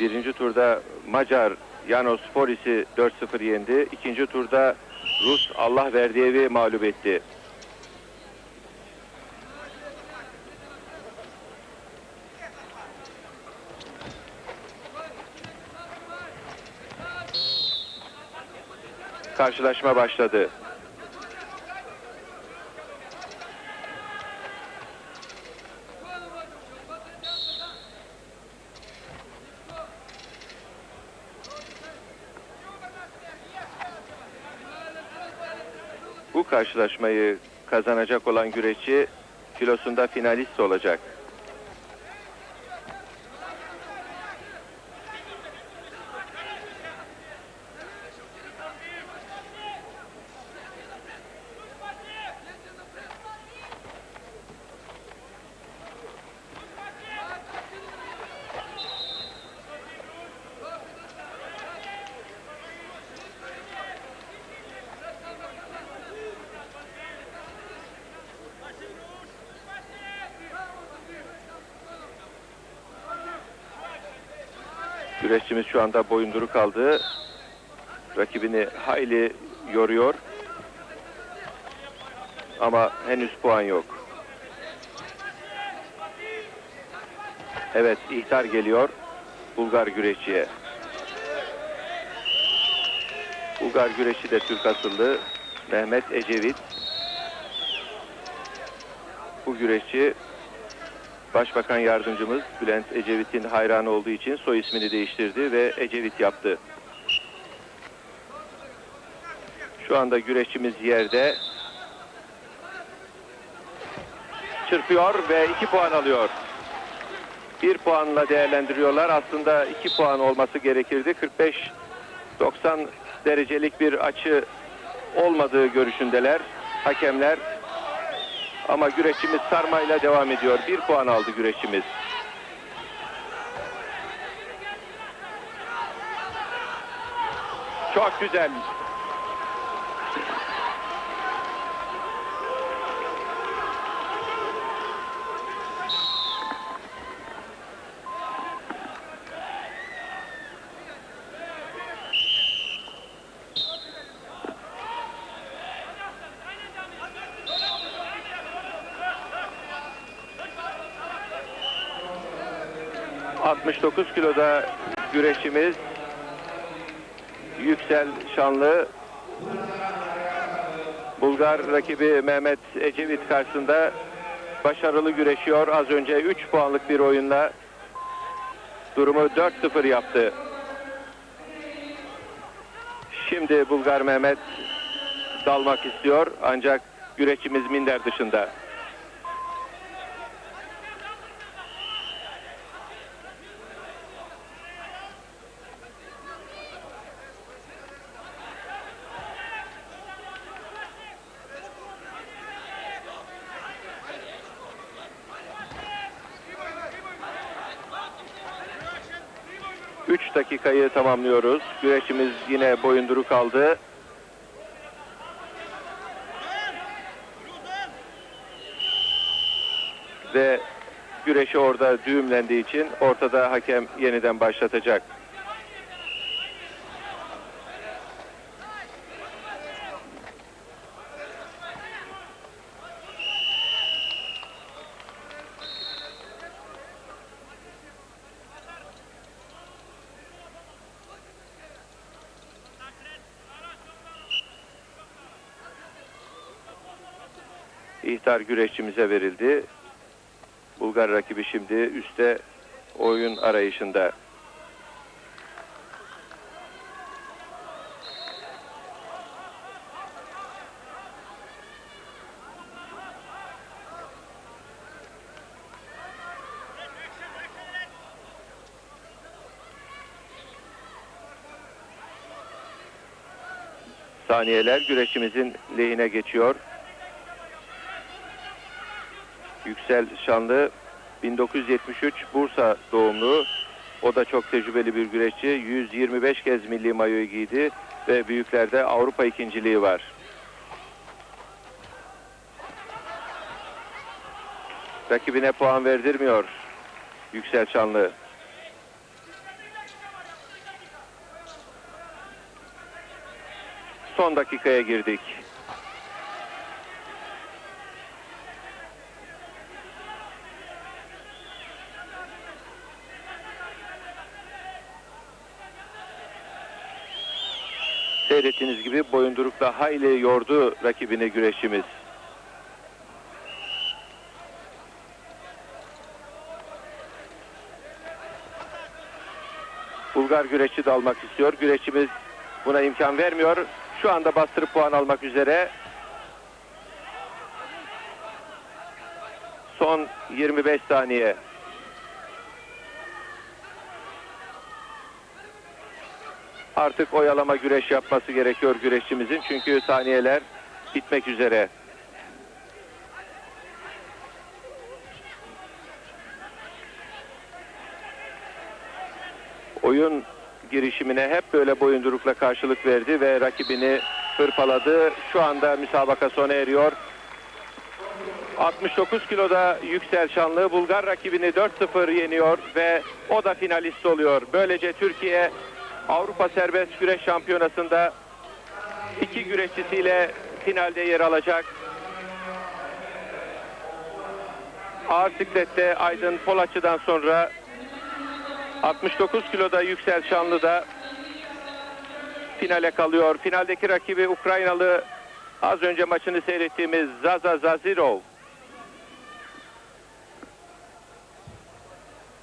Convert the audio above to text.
Birinci turda Macar Janos Foris'i 4-0 yendi. İkinci turda Rus Allah Verdiyev'i mağlup etti. Karşılaşma başladı. Bu karşılaşmayı kazanacak olan güreşçi kilosunda finalist olacak. Güreşçimiz şu anda boyunduruk kaldı. Rakibini hayli yoruyor. Ama henüz puan yok. Evet, ihtar geliyor Bulgar güreşçiye. Bulgar güreşçi de Türk asıllı Mehmet Ecevit. Bu güreşçi Başbakan yardımcımız Bülent Ecevit'in hayranı olduğu için soy ismini değiştirdi ve Ecevit yaptı. Şu anda güreşçimiz yerde. Çırpıyor ve 2 puan alıyor. 1 puanla değerlendiriyorlar. Aslında 2 puan olması gerekirdi. 45-90 derecelik bir açı olmadığı görüşündeler hakemler. Ama güreşçimiz sarmayla devam ediyor. Bir puan aldı güreşçimiz. Çok güzel. ...69 kiloda güreşimiz... ...Yüksel Şanlı... ...Bulgar rakibi Mehmet Ecevit karşısında... ...başarılı güreşiyor. Az önce 3 puanlık bir oyunla... ...durumu 4-0 yaptı. Şimdi Bulgar Mehmet... ...dalmak istiyor ancak... ...güreşçimiz minder dışında. Dakikayı tamamlıyoruz. Güreşimiz yine boyunduru kaldı. Ve güreşi orada düğümlendiği için ortada hakem yeniden başlatacak. İhtar güreşçimize verildi. Bulgar rakibi şimdi üstte oyun arayışında. Saniyeler güreşimizin lehine geçiyor. Yüksel Şanlı 1973 Bursa doğumlu. O da çok tecrübeli bir güreşçi. 125 kez milli mayoyu giydi ve büyüklerde Avrupa ikinciliği var. Rakibine puan verdirmiyor Yüksel Şanlı. Son dakikaya girdik. Seyrettiğiniz gibi boyundurukla hayli yordu rakibini güreşimiz. Bulgar güreşçi de almak istiyor. Güreşçimiz buna imkan vermiyor. Şu anda bastırıp puan almak üzere. Son 25 saniye. Artık oyalama güreş yapması gerekiyor güreşçimizin. Çünkü saniyeler bitmek üzere. oyun girişimine hep böyle boyundurukla karşılık verdi ve rakibini hırpaladı. Şu anda müsabaka sona eriyor. 69 kiloda Yüksel Şanlı Bulgar rakibini 4-0 yeniyor ve o da finalist oluyor. Böylece Türkiye Avrupa Serbest Güreş Şampiyonası'nda iki güreşçisiyle finalde yer alacak. Ağır siklette Aydın Polaçı'dan sonra 69 kiloda Yüksel Şanlı da finale kalıyor. Finaldeki rakibi Ukraynalı az önce maçını seyrettiğimiz Zaza Zazirov.